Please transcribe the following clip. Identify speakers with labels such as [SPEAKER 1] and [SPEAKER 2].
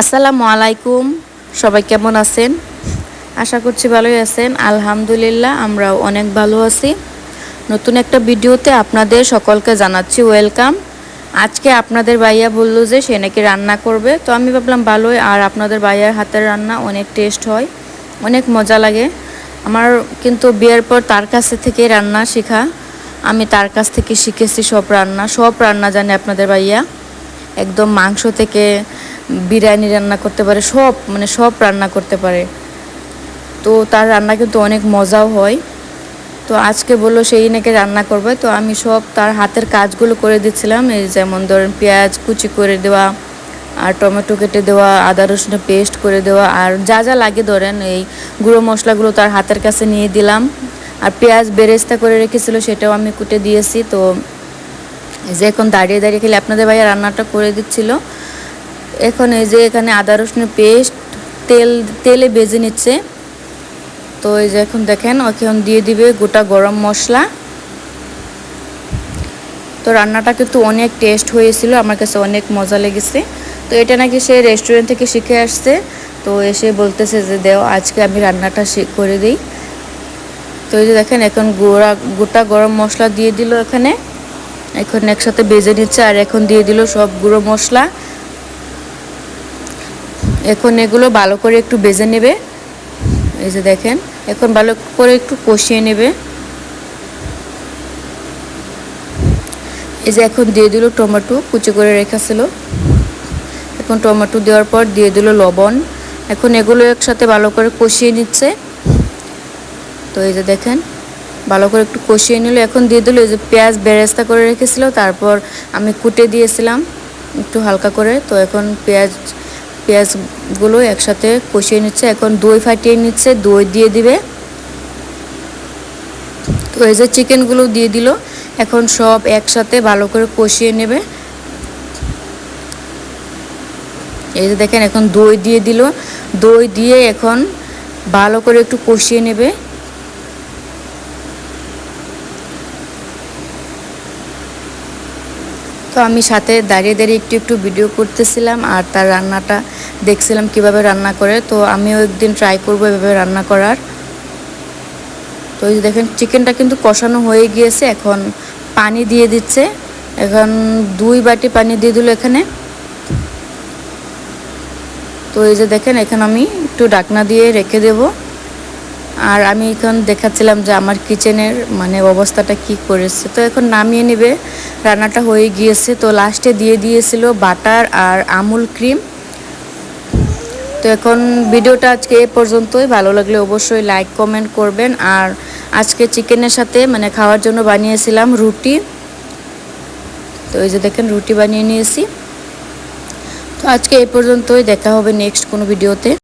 [SPEAKER 1] আসসালামু আলাইকুম। সবাই কেমন আছেন? আশা করছি ভালোই আছেন। আলহামদুলিল্লাহ, আমরাও অনেক ভালো আছি। নতুন একটা ভিডিওতে আপনাদের সকলকে জানাচ্ছি ওয়েলকাম। আজকে আপনাদের ভাইয়া বলল যে সে নাকি রান্না করবে। তো আমি ভাবলাম ভালোই, আর আপনাদের ভাইয়ার হাতের রান্না অনেক টেস্ট হয়, অনেক মজা লাগে। আমার কিন্তু বিয়ের পর তার কাছে থেকে রান্না শেখা। আমি তার কাছ থেকে শিখেছি সব রান্না। সব রান্না জানে আপনাদের ভাইয়া। একদম মাংস থেকে বিরিয়ানি রান্না করতে পারে, সব মানে সব রান্না করতে পারে। তো তার রান্না কিন্তু অনেক মজাও হয়। তো আজকে বলল সেই নাকি রান্না করবে, তো আমি সব তার হাতের কাজগুলো করে দিচ্ছিলাম। এই যেমন ধরেন পেঁয়াজ কুচি করে দেওয়া, আর টমেটো কেটে দেওয়া, আদা রসুন পেস্ট করে দেওয়া, আর যা যা লাগে ধরেন এই গুঁড়ো মশলাগুলো তার হাতের কাছে নিয়ে দিলাম। আর পেঁয়াজ বেরেস্তা করে রেখেছিল সেটাও আমি কুটে দিয়েছি। তো যে এখন দাঁড়িয়ে দাঁড়িয়ে খেলে আপনাদের ভাইয়া রান্নাটা করে দিচ্ছিল। এখন এই যে এখানে আদা রসুনের পেস্ট, তেল, তেলে বেজে নিচ্ছে। তো এই যে এখন দেখেন এখন দিয়ে দিবে গোটা গরম মশলা। তো রান্নাটা কিন্তু অনেক টেস্ট হয়েছিল, আমার কাছে অনেক মজা লেগেছে। তো এটা নাকি সে রেস্টুরেন্ট থেকে শিখে আসছে। তো এসে বলতেছে যে, দেও, আজকে আমি রান্নাটা করে দিই। তো এই যে দেখেন, এখন গোড়া, গোটা গরম মশলা দিয়ে দিল এখানে। এখন একসাথে বেজে নিচ্ছে আর এখন দিয়ে দিল সব গুঁড়ো মশলা। এখন এগুলো ভালো করে একটু বেজে নেবে। এই যে দেখেন, এখন ভালো করে একটু কষিয়ে নেবে। এই যে এখন দিয়ে দিল টমেটো, কুচি করে রেখেছিল এখন টমেটো দেওয়ার পর দিয়ে দিল লবণ। এখন এগুলো একসাথে ভালো করে কষিয়ে নিচ্ছে। তো এই যে দেখেন, ভালো করে একটু কষিয়ে নিল। এখন দিয়ে দিল এই যে পেঁয়াজ বেরেস্তা করে রেখেছিল, তারপর আমি কুটে দিয়েছিলাম একটু হালকা করে। তো এখন পেঁয়াজ পেঁয়াজগুলো একসাথে কষিয়ে নিচ্ছে। এখন দই ফাটিয়ে নিচ্ছে, দই দিয়ে দিবে। তো এই যে চিকেনগুলো দিয়ে দিল, এখন সব একসাথে ভালো করে কষিয়ে নেবে। এই যে দেখেন, এখন দই দিয়ে দিল। দই দিয়ে এখন ভালো করে একটু কষিয়ে নেবে। তো আমি সাথে দাঁড়িয়ে দাঁড়িয়ে একটু একটু ভিডিও করতেছিলাম আর তার রান্নাটা দেখছিলাম কীভাবে রান্না করে। তো আমিও একদিন ট্রাই করব এভাবে রান্না করার। তো এই দেখেন চিকেনটা কিন্তু কষানো হয়ে গিয়েছে, এখন পানি দিয়ে দিচ্ছে। এখন দুই বাটি পানি দিয়ে দিল এখানে। তো এই যে দেখেন, এখানে আমি একটু ডাকনা দিয়ে রেখে দেবো। আর আমি এখন দেখাচ্ছিলাম যে আমার কিচেনের মানে অবস্থাটা কি করেছে। তো এখন নামিয়ে নেবে। রান্নাটা হয়ে গিয়েছে। তো লাস্টে দিয়ে দিয়েছিল বাটার আর আমুল ক্রিম। তো এখন ভিডিওটা আজকে এ পর্যন্তই। ভালো লাগলে অবশ্যই লাইক কমেন্ট করবেন। আর আজকে চিকেনের সাথে মানে খাওয়ার জন্য বানিয়েছিলাম রুটি। তো এই যে দেখেন, রুটি বানিয়ে নিয়েছি। তো আজকে এই পর্যন্তই। দেখা হবে নেক্সট কোনো ভিডিওতে।